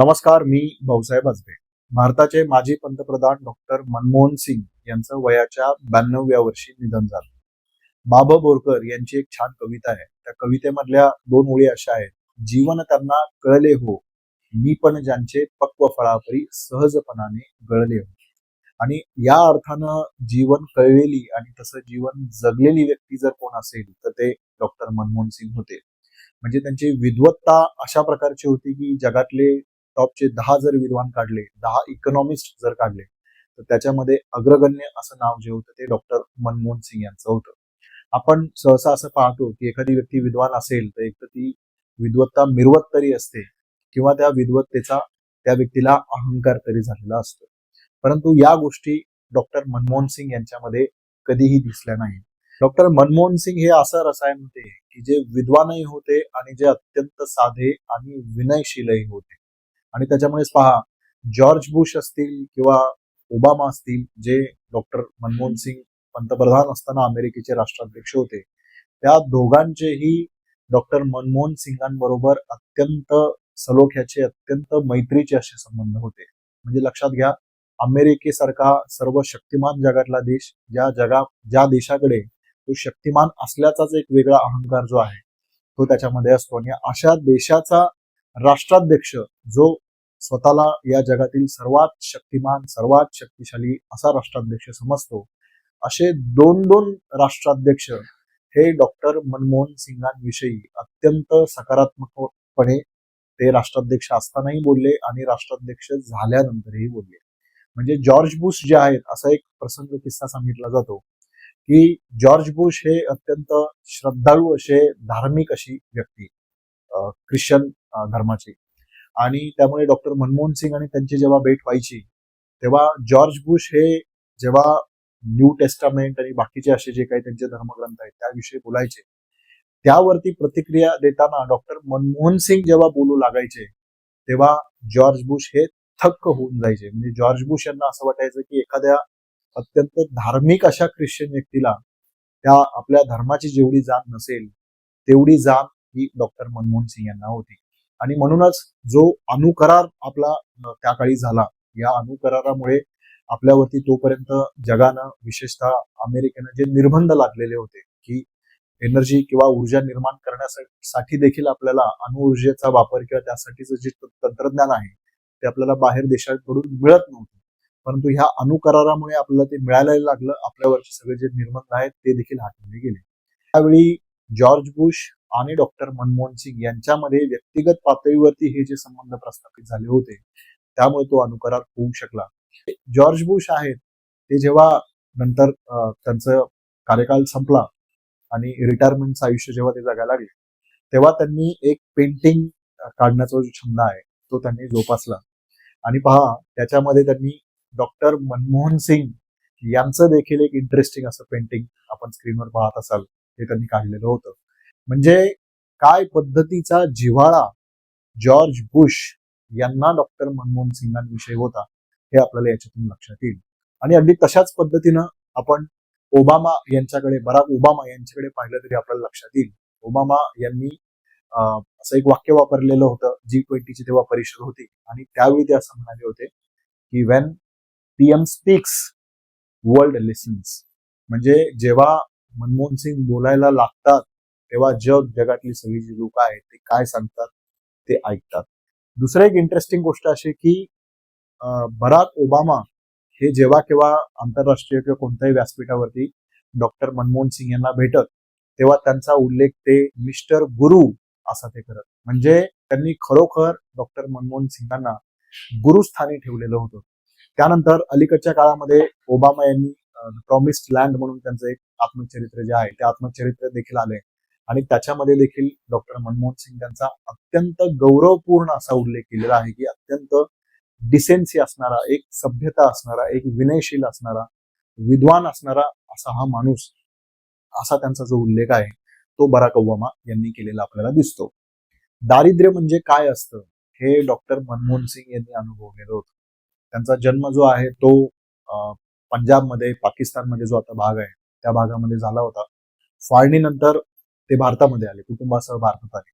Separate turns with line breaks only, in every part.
नमस्कार मी भाऊसाहेब आजबे. भारताचे माजी पंतप्रधान डॉक्टर मनमोहन सिंग यांचं वयाच्या ब्याण्णव्या वर्षी निधन झालं. बाब बोरकर यांची एक छान कविता आहे. त्या कवितेमधल्या दोन ओळी अशा आहेत. जीवन त्यांना कळले हो मी पण ज्यांचे पक्व फळापरी सहजपणाने गळले हो. आणि या अर्थानं जीवन कळलेली आणि तसं जीवन जगलेली व्यक्ती जर कोण असेल तर ते डॉक्टर मनमोहन सिंग होते. म्हणजे त्यांची विद्वत्ता अशा प्रकारची होती की जगातले टॉपचे दहा जर विद्वान काढले दहा इकॉनॉमिस्ट जर काढले तर त्याच्यामध्ये अग्रगण्य असं नाव जे होतं ते डॉक्टर मनमोहन सिंग यांचं होतं. आपण सहसा असं पाहतो की एखादी व्यक्ती विद्वान असेल तर एक तर ती विद्वत्ता मिरवत तरी असते किंवा त्या विद्वत्तेचा त्या व्यक्तीला अहंकार तरी झालेला असतो. परंतु या गोष्टी डॉक्टर मनमोहन सिंग यांच्यामध्ये कधीही दिसल्या नाही. डॉक्टर मनमोहन सिंग हे असं रसायन होते की जे विद्वानही होते आणि जे अत्यंत साधे आणि विनयशीलही होते. आणि त्याच्यामुळेच पहा जॉर्ज बुश असतील किंवा ओबामा असतील जे डॉक्टर मनमोहन सिंग पंतप्रधान असताना अमेरिकेचे राष्ट्राध्यक्ष होते त्या दोघांचेही डॉक्टर मनमोहन सिंगांबरोबर अत्यंत सलोख्याचे अत्यंत मैत्रीचे असे संबंध होते. म्हणजे लक्षात घ्या अमेरिकेसारखा सर्व शक्तिमान जगातला देश ज्या जगा ज्या देशाकडे तो शक्तिमान असल्याचाच एक वेगळा अहंकार जो आहे तो त्याच्यामध्ये असतो. आणि अशा देशाचा राष्ट्राध्यक्ष जो स्वतःला या जगातील सर्वात शक्तिमान सर्वात शक्तिशाली असा राष्ट्राध्यक्ष समजतो असे दोन दोन राष्ट्राध्यक्ष हे डॉक्टर मनमोहन सिंगांविषयी अत्यंत सकारात्मकपणे ते राष्ट्राध्यक्ष असतानाही बोलले आणि राष्ट्राध्यक्ष झाल्यानंतरही बोलले. म्हणजे जॉर्ज बुश जे आहेत असा एक प्रसंग किस्सा सांगितला जातो की जॉर्ज बुश हे अत्यंत श्रद्धाळू असे धार्मिक अशी व्यक्ती ख्रिश्चन धर्माची. आणि त्यामुळे डॉक्टर मनमोहन सिंग आणि त्यांची जेव्हा भेट व्हायची तेव्हा जॉर्ज बुश हे जेव्हा न्यू टेस्टामेंट आणि बाकीचे असे जे काही त्यांचे धर्मग्रंथ आहेत त्याविषयी बोलायचे त्यावरती प्रतिक्रिया देताना डॉक्टर मनमोहन सिंग जेव्हा बोलू लागायचे तेव्हा जॉर्ज बुश हे थक्क होऊन जायचे. म्हणजे जॉर्ज बुश यांना असं वाटायचं की एखाद्या अत्यंत धार्मिक अशा ख्रिश्चन व्यक्तीला त्या आपल्या धर्माची जेवढी जाण नसेल तेवढी जाण ही डॉक्टर मनमोहन सिंग यांना होती. आणि म्हणूनच जो अनुकरार आपला त्या काळी झाला या अनुकरारामुळे आपल्यावरती तोपर्यंत जगानं विशेषतः अमेरिकेनं जे निर्बंध लागलेले होते की एनर्जी किंवा ऊर्जा निर्माण करण्यासाठी देखील आपल्याला अणुऊर्जेचा वापर किंवा त्यासाठीचं जे तंत्रज्ञान आहे ते आपल्याला बाहेर देशाकडून मिळत नव्हतं. परंतु ह्या अनुकरारामुळे आपल्याला ते मिळायला लागलं आपल्यावरचे सगळे जे निर्बंध आहेत ते देखील हटवले गेले. त्यावेळी जॉर्ज बुश आणि डॉक्टर मनमोहन सिंग यांच्यामध्ये व्यक्तिगत पातळीवरती हे जे संबंध प्रस्थापित झाले होते त्यामुळे तो अनुकरात होऊ शकला. जॉर्ज बुश आहेत ते जेव्हा नंतर त्यांचं कार्यकाल संपला आणि रिटायरमेंटचं आयुष्य जेव्हा ते जगायला लागले तेव्हा त्यांनी एक पेंटिंग काढण्याचा जो छंद आहे तो त्यांनी जोपासला. आणि पहा त्याच्यामध्ये त्यांनी डॉक्टर मनमोहन सिंग यांचं देखील एक इंटरेस्टिंग असं पेंटिंग आपण स्क्रीनवर पाहत असाल हे त्यांनी काढलेलं होतं. म्हणजे काय पद्धतीचा जिव्हाळा जॉर्ज बुश यांना डॉक्टर मनमोहन सिंगांविषयी होता हे आपल्याला याच्यातून लक्षात येईल. आणि अगदी तशाच पद्धतीनं आपण ओबामा यांच्याकडे बराक ओबामा यांच्याकडे पाहिलं तरी आपल्याला लक्षात येईल. ओबामा यांनी असं एक वाक्य वापरलेलं होतं जी ट्वेंटीची तेव्हा परिषद होती. आणि त्यावेळी ते असं म्हणाले होते की when PM speaks world listens म्हणजे जेव्हा मनमोहन सिंग बोलायला लागतात तेव्हा जग जगातली सगळी जी लोक आहेत ते काय सांगतात ते ऐकतात. दुसरं एक इंटरेस्टिंग गोष्ट अशी की बराक ओबामा हे जेव्हा केव्हा आंतरराष्ट्रीय किंवा कोणत्याही व्यासपीठावरती डॉक्टर मनमोहन सिंग यांना भेटत तेव्हा त्यांचा उल्लेख ते मिस्टर गुरु असा ते करत. म्हणजे त्यांनी खरोखर डॉक्टर मनमोहन सिंगांना गुरुस्थानी ठेवलेलं होतं. त्यानंतर अलीकडच्या काळामध्ये ओबामा यांनी प्रॉमिस्ड लँड म्हणून त्यांचं एक आत्मचरित्र जे आहे ते आत्मचरित्र देखील आले आणि त्याच्यामध्ये देखील डॉक्टर मनमोहन सिंग यांचा अत्यंत गौरवपूर्ण असा उल्लेख केलेला आहे की अत्यंत डिसेन्सी असणारा एक सभ्यता असणारा एक विनयशील असणारा विद्वान असणारा असा हा माणूस असा त्यांचा जो उल्लेख आहे तो बराक ओबामा यांनी केलेला आपल्याला दिसतो. दारिद्र्य म्हणजे काय असतं हे डॉक्टर मनमोहन सिंग यांनी अनुभवलेलं होतं. त्यांचा जन्म जो आहे तो पंजाबमध्ये पाकिस्तानमध्ये जो आता भाग आहे त्या भागामध्ये झाला होता. फाळणीनंतर ते भारतामध्ये आले कुटुंबासह भारतात आले.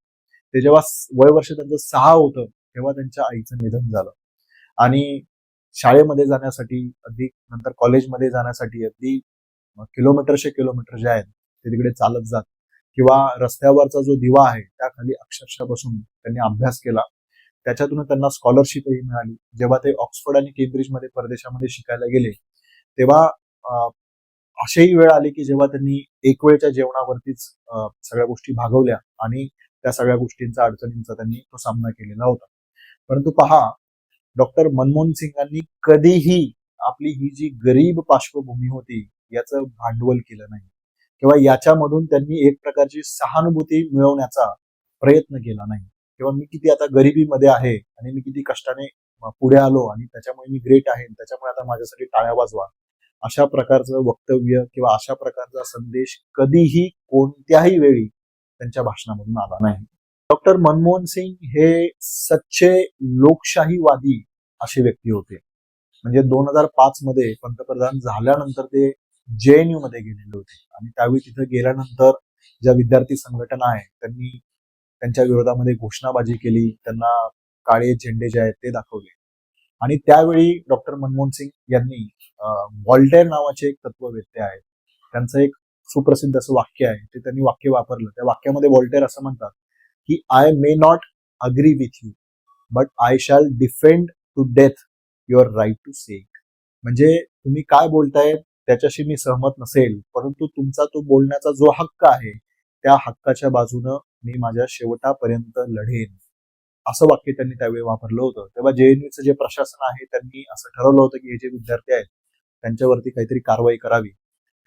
ते जेव्हा वय वर्ष त्यांचं सहा होतं तेव्हा त्यांच्या आईचं निधन झालं. आणि शाळेमध्ये जाण्यासाठी अगदी नंतर कॉलेजमध्ये जाण्यासाठी अगदी किलोमीटरशे किलोमीटर जे आहेत ते तिकडे चालत जात. किंवा रस्त्यावरचा जो दिवा आहे त्याखाली अक्षरशः बसून त्यांनी अभ्यास केला. त्याच्यातून त्यांना स्कॉलरशिपही मिळाली. जेव्हा ते ऑक्सफर्ड आणि केम्ब्रिजमध्ये परदेशामध्ये शिकायला गेले तेव्हा असेही अशीही वेळ आली की जेव्हा त्यांनी एक वेळच्या जेवणावरतीच सगळ्या गोष्टी भागवल्या आणि त्या सगळ्या गोष्टींचा अडचणींचा त्यांनी तो सामना केलेला होता. परंतु पहा डॉक्टर मनमोहन सिंगांनी कधीही आपली ही जी गरीब पार्श्वभूमी होती याचं भांडवल केलं नाही. किंवा याच्यामधून त्यांनी एक प्रकारची सहानुभूती मिळवण्याचा प्रयत्न केला नाही. किंवा मी किती आता गरिबीमध्ये आहे आणि मी किती कष्टाने पुढे आलो आणि त्याच्यामुळे मी ग्रेट आहे त्याच्यामुळे आता माझ्यासाठी टाळ्या वाजवा अशा प्रकारचं वक्तव्य किंवा अशा प्रकारचा संदेश कधीही कोणत्याही वेळी त्यांच्या भाषणामधून आला नाही. डॉक्टर मनमोहन सिंग हे सच्चे लोकशाहीवादी असे व्यक्ती होते. म्हणजे दोन हजार पाच मध्ये पंतप्रधान झाल्यानंतर ते जे एन यू मध्ये गेलेले होते. आणि त्यावेळी तिथे गेल्यानंतर ज्या विद्यार्थी संघटना आहे त्यांनी त्यांच्या विरोधामध्ये घोषणाबाजी केली त्यांना काळे झेंडे जे आहेत ते दाखवले. आणि त्यावेळी डॉक्टर मनमोहन सिंग यांनी वॉल्टेर नावाचे एक तत्ववेत्ते आहेत. त्यांचं एक सुप्रसिद्ध असं वाक्य आहे. ते त्यांनी वाक्य वापरलं. त्या वाक्यामध्ये वॉल्टेर असं म्हणतात की I may not agree with you but I shall defend to death your right to say it म्हणजे तुम्ही काय बोलताय त्याच्याशी मी सहमत नसेल परंतु तुमचा तो बोलण्याचा जो हक्क आहे त्या हक्काच्या बाजूनं मी माझ्या शेवटापर्यंत लढेन. असं वाक्य त्यांनी त्यावेळी वापरलं होतं. तेव्हा जेएनयूचं जे प्रशासन आहे त्यांनी असं ठरवलं होतं की हे जे विद्यार्थी आहेत त्यांच्यावरती काहीतरी कारवाई करावी.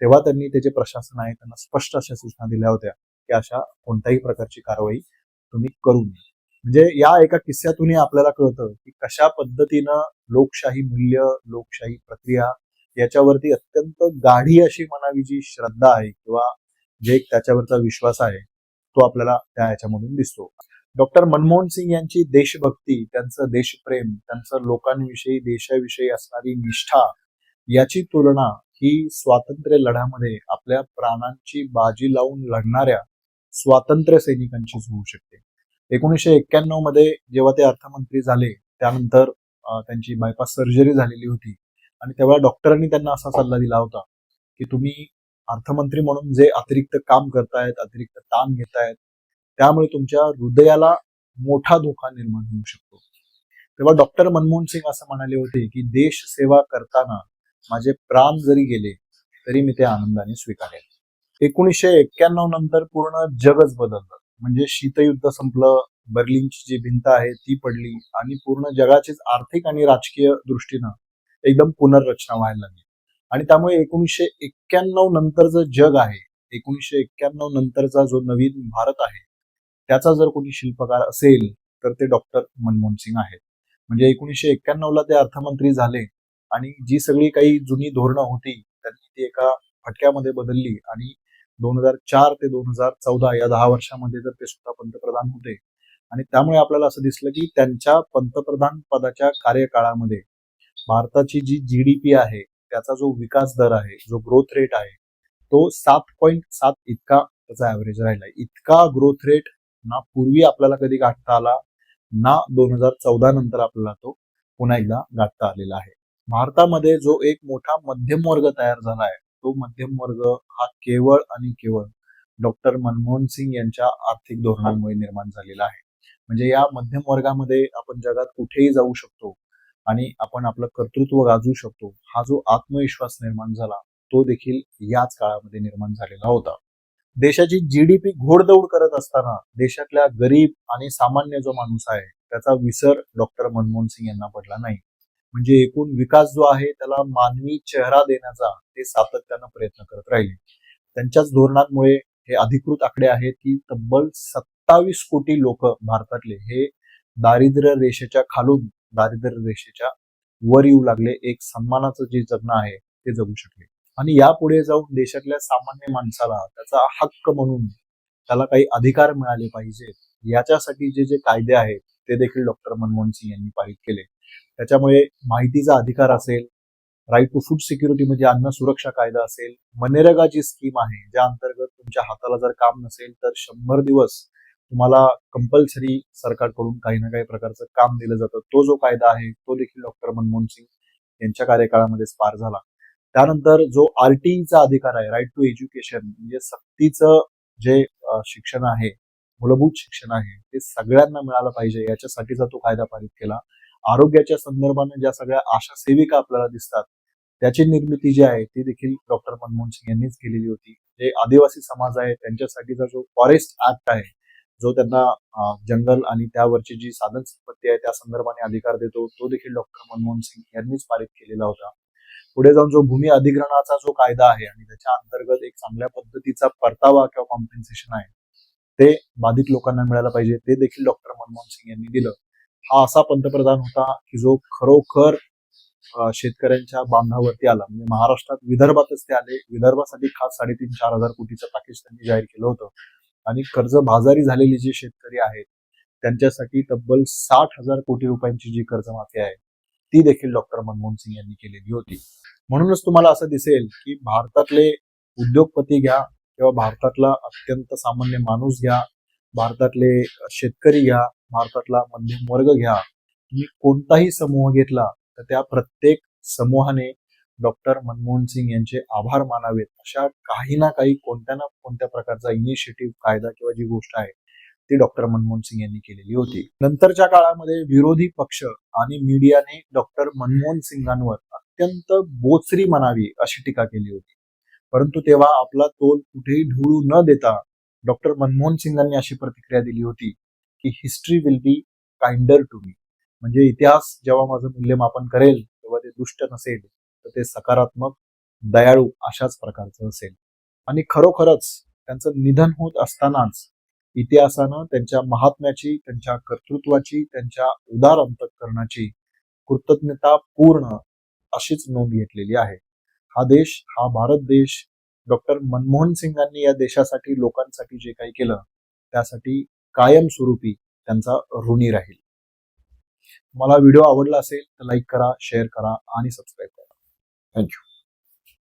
तेव्हा त्यांनी ते जे प्रशासन आहे त्यांना स्पष्ट अशा सूचना दिल्या होत्या की अशा कोणत्याही प्रकारची कारवाई तुम्ही करू नये. म्हणजे या एका किस्स्यातूनही आपल्याला कळतं की कशा पद्धतीनं लोकशाही मूल्य लोकशाही प्रक्रिया याच्यावरती अत्यंत गाढी अशी म्हणावी जी श्रद्धा आहे किंवा जे त्याच्यावरचा विश्वास आहे तो आपल्याला त्या याच्यामधून दिसतो. डॉक्टर मनमोहन सिंग यांची देशभक्ती त्यांचं देशप्रेम त्यांचं लोकांविषयी देशाविषयी असणारी निष्ठा याची तुलना ही स्वातंत्र्य लढ्यामध्ये आपल्या प्राणांची बाजी लावून लढणाऱ्या स्वातंत्र्य सैनिकांचीच होऊ शकते. एकोणीसशे एक्क्याण्णवमध्ये जेव्हा ते अर्थमंत्री झाले त्यानंतर त्यांची बायपास सर्जरी झालेली होती. आणि तेव्हा डॉक्टरांनी त्यांना असा सल्ला दिला होता की तुम्ही अर्थमंत्री म्हणून जे अतिरिक्त काम करतायत अतिरिक्त ताण घेतायत त्यामुळे तुमच्या हृदयाला मोठा धोका निर्माण होऊ शकतो. तेव्हा डॉक्टर मनमोहन सिंग असं म्हणाले होते की देश सेवा करताना माझे प्राण जरी गेले तरी मी ते आनंदाने स्वीकारेल एकोणीसशे एक्क्याण्णव नंतर पूर्ण जगच बदललं. म्हणजे शीतयुद्ध संपलं बर्लिनची जी भिंत आहे ती पडली आणि पूर्ण जगाचीच आर्थिक आणि राजकीय दृष्टीनं एकदम पुनर्रचना व्हायला लागली. आणि त्यामुळे एकोणीसशे एक्क्याण्णव नंतरचं जग आहे एकोणीसशे एक्क्याण्णव नंतरचा जो नवीन भारत आहे त्याचा जर कोणी शिल्पकार असेल तर ते डॉक्टर मनमोहन सिंग आहेत. म्हणजे एकोणीसशे एक्क्याण्णवला ते अर्थमंत्री झाले आणि जी सगळी काही जुनी धोरणं होती त्यांनी ती एका फटक्यामध्ये बदलली आणि दोन हजार चार ते दोन हजार चौदा या दहा वर्षामध्ये तर ते सुद्धा पंतप्रधान होते. आणि त्यामुळे आपल्याला असं दिसलं की त्यांच्या पंतप्रधान पदाच्या कार्यकाळामध्ये भारताची जी जीडीपी आहे त्याचा जो विकास दर आहे जो ग्रोथ रेट आहे तो सात पॉईंट सात इतका त्याचा ऍव्हरेज राहिला इतका ग्रोथ रेट ना पूर्वी आपल्याला कधी गाठता आला ना दोन हजार चौदा नंतर आपल्याला तो पुन्हा एकदा गाठता आलेला आहे. भारतामध्ये जो एक मोठा मध्यम वर्ग तयार झाला आहे तो मध्यम वर्ग हा केवळ आणि केवळ डॉक्टर मनमोहन सिंग यांच्या आर्थिक धोरणांमुळे निर्माण झालेला आहे. म्हणजे या मध्यम वर्गामध्ये आपण जगात कुठेही जाऊ शकतो आणि आपण आपलं कर्तृत्व गाजवू शकतो हा जो आत्मविश्वास निर्माण झाला तो देखील याच काळामध्ये निर्माण झालेला होता. देशाची जीडीपी घोडदौड करत असताना देशातल्या गरीब आणि सामान्य जो माणूस आहे त्याचा विसर डॉक्टर मनमोहन सिंग यांना पडला नाही. म्हणजे एकूण विकास जो आहे त्याला मानवी चेहरा देण्याचा ते सातत्यानं प्रयत्न करत राहिले. त्यांच्याच धोरणांमुळे हे अधिकृत आकडे आहेत की तब्बल सत्तावीस कोटी लोक भारतातले हे दारिद्र्य रेषेच्या खालून दारिद्र्य रेषेच्या वर येऊ लागले. एक सन्मानाचं जे जगणं आहे ते जगू शकले. आणि यापुढे जाऊन देशातल्या सामान्य माणसाला त्याचा हक्क म्हणून त्याला काही अधिकार मिळाले पाहिजेत याच्यासाठी जे जे कायदे आहेत ते देखील डॉक्टर मनमोहन सिंग यांनी पारित केले. त्याच्यामुळे माहितीचा अधिकार असेल राईट टू फूड सिक्युरिटी म्हणजे अन्न सुरक्षा कायदा असेल मनरेगा जी स्कीम आहे ज्या अंतर्गत तुमच्या हाताला जर काम नसेल तर शंभर दिवस तुम्हाला कंपल्सरी सरकारकडून काही ना काही प्रकारचं काम दिलं जातं. तो जो कायदा आहे तो देखील डॉक्टर मनमोहन सिंग यांच्या कार्यकाळामध्येच पार झाला. त्यानंतर जो आरटीईचा अधिकार आहे राईट टू एज्युकेशन म्हणजे सक्तीचं जे शिक्षण आहे मूलभूत शिक्षण आहे ते सगळ्यांना मिळालं पाहिजे. याच्यासाठीचा तो कायदा पारित केला. आरोग्याच्या संदर्भाने ज्या सगळ्या आशा सेविका आपल्याला दिसतात त्याची निर्मिती जी आहे ती देखील डॉक्टर मनमोहन सिंग यांनीच केलेली होती. जे आदिवासी समाज आहे त्यांच्यासाठीचा जो फॉरेस्ट ऍक्ट आहे जो त्यांना जंगल आणि त्यावरची जी साधन संपत्ती आहे त्या संदर्भाने अधिकार देतो तो देखील डॉक्टर मनमोहन सिंग यांनीच पारित केलेला होता. पुढे जाऊन जो भूमी अधिग्रहणाचा जो कायदा आहे आणि त्याच्या अंतर्गत एक चांगल्या पद्धतीचा परतावा किंवा कॉम्पेन्सेशन आहे ते बाधित लोकांना मिळायला पाहिजे ते देखील डॉक्टर मनमोहन सिंग यांनी दिलं. हा असा पंतप्रधान होता की जो खरोखर शेतकऱ्यांच्या बांधावरती आला. म्हणजे महाराष्ट्रात विदर्भातच ते आले. विदर्भासाठी खास साडेतीन चार हजार कोटीचं पॅकेज त्यांनी जाहीर केलं होतं. आणि कर्ज बाजारी झालेले जे शेतकरी आहेत त्यांच्यासाठी तब्बल साठ हजार कोटी रुपयांची जी कर्जमाफी आहे ती देखील डॉक्टर मनमोहन सिंग यांनी केलेली होती. म्हणूनच तुम्हाला असं दिसेल की भारतातले उद्योगपती घ्या किंवा भारतातला अत्यंत सामान्य माणूस घ्या भारतातले शेतकरी घ्या भारतातला मध्यम वर्ग घ्या तुम्ही कोणताही समूह घेतला तर त्या प्रत्येक समूहाने डॉक्टर मनमोहन सिंग यांचे आभार मानावेत. अशा काही ना काही कोणत्या ना कोणत्या प्रकारचा इनिशिएटिव्ह कायदा किंवा जी गोष्ट आहे ती डॉक्टर मनमोहन सिंग यांनी केलेली होती. नंतरच्या काळामध्ये विरोधी पक्ष आणि मीडियाने डॉक्टर मनमोहन सिंगांवर अत्यंत बोचरी म्हणावी अशी टीका केली होती. परंतु तेव्हा आपला तोल कुठेही ढुळू न देता डॉक्टर मनमोहन सिंगांनी अशी प्रतिक्रिया दिली होती की history will be kinder to me. म्हणजे इतिहास जेव्हा माझं मूल्यमापन करेल तेव्हा ते दुष्ट नसेल तर ते सकारात्मक दयाळू अशाच प्रकारचं असेल. आणि खरोखरच त्यांचं निधन होत असतानाच इतिहासानं त्यांच्या महात्म्याची त्यांच्या कर्तृत्वाची त्यांच्या उदार अंतकरणाची कृतज्ञता पूर्ण अशीच नोंद घेतलेली आहे. हा देश हा भारत देश डॉक्टर मनमोहन सिंगांनी या देशासाठी लोकांसाठी जे काही केलं त्यासाठी कायमस्वरूपी त्यांचा ऋणी राहील. मला व्हिडिओ आवडला असेल तर लाईक करा शेअर करा आणि सबस्क्राईब करा. थँक्यू.